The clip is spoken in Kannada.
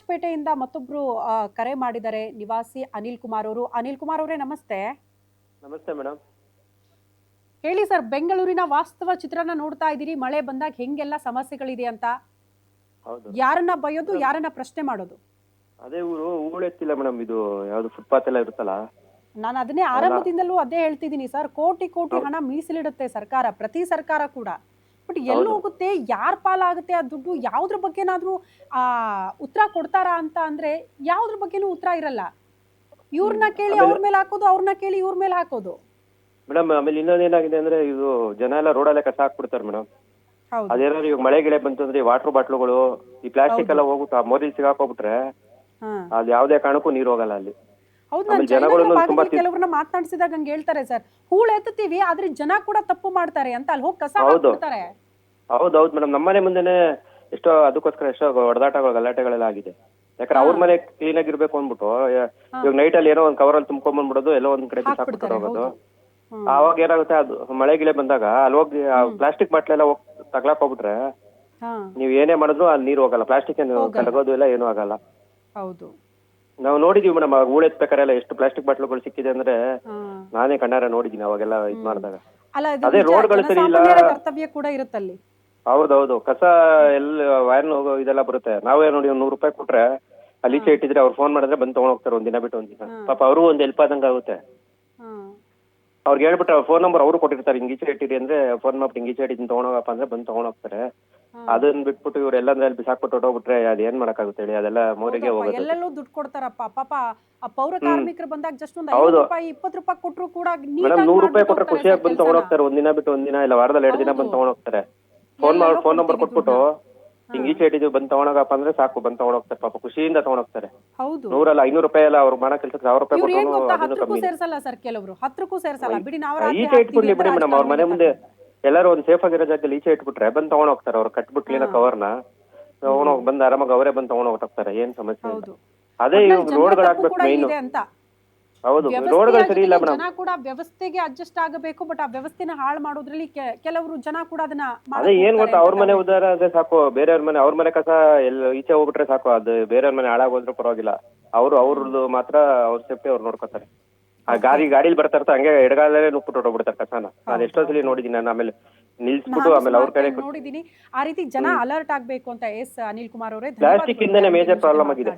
ವಿರಾಜಪೇಟೆಯಿಂದ ಮತ್ತೊಬ್ರು ಕರೆ ಮಾಡಿದ್ದಾರೆ ನಿವಾಸಿ ಅನಿಲ್ ಕುಮಾರ್ ಅವರು. ಅನಿಲ್ ಕುಮಾರ್ ಅವರೇ ನಮಸ್ತೆ. ನಮಸ್ತೆ ಮೇಡಮ್ ಹೇಳಿ ಸರ್ ಬೆಂಗಳೂರಿನ ವಾಸ್ತವ ಚಿತ್ರನ ನೋಡ್ತಾ ಇದ್ದೀರಿ ಮಳೆ ಬಂದಾಗ ಹೆಂಗೆಲ್ಲ ಸಮಸ್ಯೆಗಳಿದೆ ಅಂತ? ಯಾರನ್ನ ಬಯೋದು ಯಾರನ್ನ ಪ್ರಶ್ನೆ ಮಾಡೋದು? ಅದೇ ಊರು ಊಳೆತ್ತಿಲ್ಲ ಮೇಡಮ್ ಇದು ಯಾವ್ದು ಫುಟ್ಪಾತ್ ಎಲ್ಲ ಇರುತ್ತಲ್ಲ? ನಾನು ಅದನ್ನೇ ಆರಂಭದಿಂದಲೂ ಅದೇ ಹೇಳ್ತಿದ್ದೀನಿ ಸರ್ ಕೋಟಿ ಕೋಟಿ ಹಣ ಮೀಸಲಿಡುತ್ತೆ ಸರ್ಕಾರ ಪ್ರತಿ ಸರ್ಕಾರ ಕೂಡ. ಬಟ್ ಎಲ್ಲಿ. ಹೋಗುತ್ತೆ ಯಾರ ಪಾಲಾಗುತ್ತೆ ಆ ದುಡ್ಡು ಯಾವ್ದ್ರ ಬಗ್ಗೆನಾದ್ರೂ ಆ ಉತ್ತರ ಕೊಡ್ತಾರಾ ಅಂತ ಅಂದ್ರೆ ಯಾವ್ದ್ರ ಬಗ್ಗೆನೂ ಉತ್ತರ ಇರಲ್ಲ. ಇವ್ರನ್ನ ಕೇಳಿ ಅವ್ರ ಮೇಲೆ ಹಾಕೋದು ಅವ್ರನ್ನ ಕೇಳಿ ಇವ್ರ ಮೇಲೆ ಹಾಕೋದು. ಮೇಡಮ್ ಆಮೇಲೆ ಇನ್ನೊಂದ್ ಏನಾಗಿದೆ ಅಂದ್ರೆ ಇದು ಜನ ಎಲ್ಲ ರೋಡಲ್ಲೇ ಕಸ ಹಾಕ್ಬಿಡ್ತಾರೆ ಮೇಡಮ್. ಅದೇನಾದ್ರು ಇವಾಗ ಮಳೆ ಗಿಳೆ ಬಂತು ಅಂದ್ರೆ ವಾಟರ್ ಬಾಟ್ಲುಗಳು ಈ ಪ್ಲಾಸ್ಟಿಕ್ ಎಲ್ಲ ಹೋಗುತ್ತೆ ಆ ಮೋದಿ ಸಿಗಾಕೋಬಿಟ್ರೆ ಹಾ. ಯಾವ್ದೇ ಯಾವುದೇ ಕಾರಣಕ್ಕೂ ನೀರು ಹೋಗಲ್ಲ ಅಲ್ಲಿ. ಕೆಲವ್ರನ್ನ ಮಾತನಾಡಿಸಿದಾಗ ಹಂಗ ಹೇಳ್ತಾರೆ ಸರ್. ಹೂಳು ಎತ್ತುತ್ತೀವಿ ಆದ್ರೆ ಜನ ಕೂಡ ತಪ್ಪು ಮಾಡ್ತಾರೆ ಅಂತ ಅಲ್ಲಿ ಹೋಗಿ ಕಸ ಹೌದು. ಹೌದು ಹೌದು ಮೇಡಮ್ ನಮ್ಮನೆ ಮುಂದೆನೆ ಎಷ್ಟೋ ಅದಕ್ಕೋಸ್ಕರ ಎಷ್ಟೋ ಹೊಡೆದಾಟಗಳು ಗಲಾಟೆಗಳೆಲ್ಲ ಆಗಿದೆ. ಯಾಕಂದ್ರೆ ಅವ್ರ ಮನೆ ಕ್ಲೀನ್ ಆಗಿರ್ಬೇಕು ಅಂದ್ಬಿಟ್ಟು ಇವಾಗ ನೈಟ್ ಅಲ್ಲಿ ಏನೋ ಒಂದು ಅಲ್ಲಿ ತುಂಬ್ಕೊಂಡ್ ಬಂದ್ಬಿಡೋದು ಎಲ್ಲೋ ಒಂದ್ ಕಡೆ ಬಿಸಾಕ್ಬಿಟ್ಟು ಹೋಗೋದು. ಅವಾಗ ಆವಾಗ ಏನಾಗುತ್ತೆ ಅದು ಮಳೆ ಗಿಳೆ ಬಂದಾಗ ಅಲ್ಲಿ ಹೋಗಿ ಪ್ಲಾಸ್ಟಿಕ್ ಬಾಟ್ಲೆಲ್ಲ ಹೋಗಿ ತಗ್ಲಾಕ್ ಹೋಗ್ಬಿಟ್ರೆ ನೀವ್ ಏನೇ ಮಾಡಿದ್ರು ಅಲ್ಲಿ ನೀರು ಹೋಗಲ್ಲ ಪ್ಲಾಸ್ಟಿಕ್ ಏನು. ಕಲಗೋದು ಇಲ್ಲ ಏನೂ ಆಗಲ್ಲ. ಹೌದು. ನಾವು ನೋಡಿದೀವಿ ಮೇಡಮ್ ಊಳೆತ್ಬೇಕಾರೆಲ್ಲ ಎಷ್ಟು ಪ್ಲಾಸ್ಟಿಕ್ ಬಾಟ್ಲುಗಳು ಸಿಕ್ಕಿದೆ ಅಂದ್ರೆ. ನಾನೇ ಕಣ್ಣಾರ ನೋಡಿದೀನಿ ಅವಾಗೆಲ್ಲ ಇದ್ ಮಾಡಿದಾಗ. ಅಲ್ಲ ಅದೇ ರೋಡ್ಗಳು ಸರಿ ಇಲ್ಲ. ಕರ್ತವ್ಯ ಕೂಡ ಇರುತ್ತಲ್ಲಿ. ಹೌದೌದು. ಕಸ ಎಲ್ಲ ವೈರ್ ಹೋಗೋ ಇದೆಲ್ಲ ಬರುತ್ತೆ. ನಾವೇ ನೋಡಿ ಒಂದ್ ನೂರು ರೂಪಾಯಿ ಕೊಟ್ರೆ ಅಲ್ಲಿ ಈಚೆ ಇಟ್ಟಿದ್ರೆ ಅವ್ರು ಫೋನ್ ಮಾಡಿದ್ರೆ ಬಂದು ತಗೊಂಡ್ ಹೋಗ್ತಾರೆ ಒಂದಿನ ದಿನ ಬಿಟ್ಟು ಒಂದಿನ ದಿನ. ಪಾಪ ಅವರು ಒಂದ್ ಹೆಲ್ಪ್ ಆದಂಗ ಆಗುತ್ತೆ. ಅವ್ರಿಗೆ ಹೇಳ್ಬಿಟ್ಟು ಫೋನ್ ನಂಬರ್ ಅವರು ಕೊಟ್ಟಿರ್ತಾರೆ ಹಿಂಗ್ ಈಚೆ ಇಟ್ಟಿರಿ ಅಂದ್ರೆ ಫೋನ್ ಮಾಡ್ಬಿಟ್ಟು ಹಿಂಗ್ ಈಚೆ ಇಟ್ಟಿದ್ದೀನಿ ತಗೊಂಡೋಗಪ್ಪ ಅಂದ್ರೆ ಬಂದು ತಗೊಂಡ್ ಹೋಗ್ತಾರೆ. ಅದನ್ನ ಬಿಟ್ಬಿಟ್ಟು ಇವ್ರು ಎಲ್ಲಂದ್ರೆ ಅಲ್ಲಿ ಬಿಸಾಕ್ಬಿಟ್ಟು ಹೊಟ್ಟೋಗ್ಬಿಟ್ರೆ ಅದ್ ಏನ್ ಮಾಡಕ್ಕಾಗುತ್ತೆ ಹೇಳಿ? ಅದೆಲ್ಲ ಮೋರಿಗೆ ಹೋಗುತ್ತೆ ಎಲ್ಲೆಲ್ಲೋ ದುಡ್ಡು ಕೊಡ್ತಾರಪ್ಪ. ಪಾಪ ಆ ಪೌರ ಕಾರ್ಮಿಕರು ಬಂದಾಗ ಜಸ್ಟ್ ಒಂದು. ಐವತ್ತು ರೂಪಾಯಿ ಇಪ್ಪತ್ತು ರೂಪಾಯಿ ಕೊಟ್ರು ಕೂಡ ಮೇಡಮ್ ನೂರು ರೂಪಾಯಿ ಕೊಟ್ರೆ ಖುಷಿಯಾಗಿ ಬಂದು ತಗೊಂಡ್ ಹೋಗ್ತಾರೆ ಒಂದಿನ ದಿನ ಬಿಟ್ಟು ಒಂದಿನ ದಿನ ಇಲ್ಲ ವಾರದಲ್ಲಿ ಎರಡು ದಿನ ಬಂದು ತಗೊಂಡ್ ಹೋಗ್ತಾರೆ. ಫೋನ್ ಮಾಡಿ ಫೋನ್ ನಂಬರ್ ಕೊಟ್ಬಿಟ್ಟು ಹಿಂಗ್ ಈಚೆ ಇಟ್ಟಿದ್ದೀವಿ ಬಂದ್ ತಗೊಂಡೋಗಪ್ಪ ಅಂದ್ರೆ ಸಾಕು ಬಂದ್ ತಗೊಂಡ್ ಹೋಗ್ತಾರೆ ಪಾಪ ಖುಷಿಯಿಂದ ತಗೊಂಡ್ ಹೋಗ್ತಾರೆ ಹೌದು. ನೂರಲ್ಲ ಐನೂರು ರೂಪಾಯಿ ಅಲ್ಲ ಅವ್ರು ಮಾಡೋ ಕೆಲಸಕ್ಕೆ ಸಾವಿರ ರೂಪಾಯಿ ಇವ್ರು ಏನ್ ಕೊಟ್ಟು ಗೊತ್ತಾ? ಅದನ್ನು ಹತ್ರಕ್ಕೂ ಕಮ್ಮಿ. ಸೇರ್ಸಲ್ಲ ಸರ್ ಕೆಲವರು. ಹತ್ರಕ್ಕೂ ಸೇರ್ಸಲ್ಲ. ಬಿಡಿ ನಾವು ಈಚೆ ಇಟ್ಬಿಡ್ಲಿ ಬಿಡಿ ಮೇಡಮ್ ಅವ್ರ ಮನೆ ಮುಂದೆ ಎಲ್ಲರೂ ಒಂದ್ ಸೇಫ್ ಆಗಿರೋ ಜಾಗದಲ್ಲಿ ಈಚೆ ಇಟ್ಬಿಟ್ರೆ ಬಂದ್ ತಗೊಂಡ್ ಹೋಗ್ತಾರೆ ಅವ್ರು ಕಟ್ಬಿಟ್ಟು ಕ್ಲೀನ್ ಕವರ್ನ ತಗೊಂಡ್ ಹೋಗಿ ಬಂದ್ ಆರಾಮಾಗಿ ಅವರೇ ಬಂದ್ ತಗೊಂಡ್ ಹೋಗ್ತಾರೆ ಏನ್ ಸಮಸ್ಯೆ ಇಲ್ಲ. ಹೌದು. ಅದೇ ರೋಡ್ಗಳಾಗ್ಬೇಕು ಕೂಡ ಮೈನ್ ಇದೆ ಅಂತ. ಹೌದು ರೋಡ್ಗಳು ಸರಿ ಇಲ್ಲ ಮೇಡಮ್. ಜನ ಕೂಡ ವ್ಯವಸ್ಥೆಗೆ ಅಡ್ಜಸ್ಟ್ ಆಗಬೇಕು ಬಟ್ ಆ ವ್ಯವಸ್ಥೆನ ಹಾಳು ಮಾಡೋದ್ರಲ್ಲಿ ಕೆ- ಕೆಲವರು ಜನ ಕೂಡ ಅದನ್ನ ಅದೇ ಏನ್ ಗೊತ್ತಾ ಅವ್ರ ಮನೆ ಉದಾರ ಅಂದ್ರೆ ಸಾಕು ಬೇರೆಯವ್ರ ಮನೆ ಅವ್ರ ಮನೆ ಕಸ ಎಲ್ಲ ಈಚೆ ಹೋಗ್ಬಿಟ್ರೆ ಸಾಕು ಅದು ಬೇರೆಯವ್ರ ಮನೆ ಹಾಳಾಗೋದ್ರೂ ಪರವಾಗಿಲ್ಲ. ಅವ್ರು ಅವ್ರದ್ದು ಮಾತ್ರ ಅವ್ರ ಸೇಫ್ಟಿ ಅವ್ರು ನೋಡ್ಕೊತಾರೆ. ಆ ಗಾಡಿ ಗಾಡಿಲಿ ಬರ್ತಾ ಇರ್ತಾರೆ ಹಂಗೆ ಎಡಗಾಲಲ್ಲೇ ನುಗ್ಬಿಟ್ಟು ಹೊಟ್ಟೋಗ್ಬಿಡ್ತಾರೆ ಕಸನ. ನಾನು ಎಷ್ಟೋ ಸಲ ನೋಡಿದೀನಿ ನಾನು ಆಮೇಲೆ ನಿಲ್ಸ್ಬಿಟ್ಟು ಆಮೇಲೆ ಅವ್ರ ಕಡೆ ನೋಡಿದೀನಿ. ಆ ರೀತಿ ಜನ ಅಲರ್ಟ್ ಆಗ್ಬೇಕು ಅಂತ ಎಸ್ ಅನಿಲ್ ಕುಮಾರ್ ಅವರೇ. ಪ್ಲಾಸ್ಟಿಕ್ ಇಂದನೇ ಮೇಜರ್ ಪ್ರಾಬ್ಲಮ್ ಆಗಿದೆ.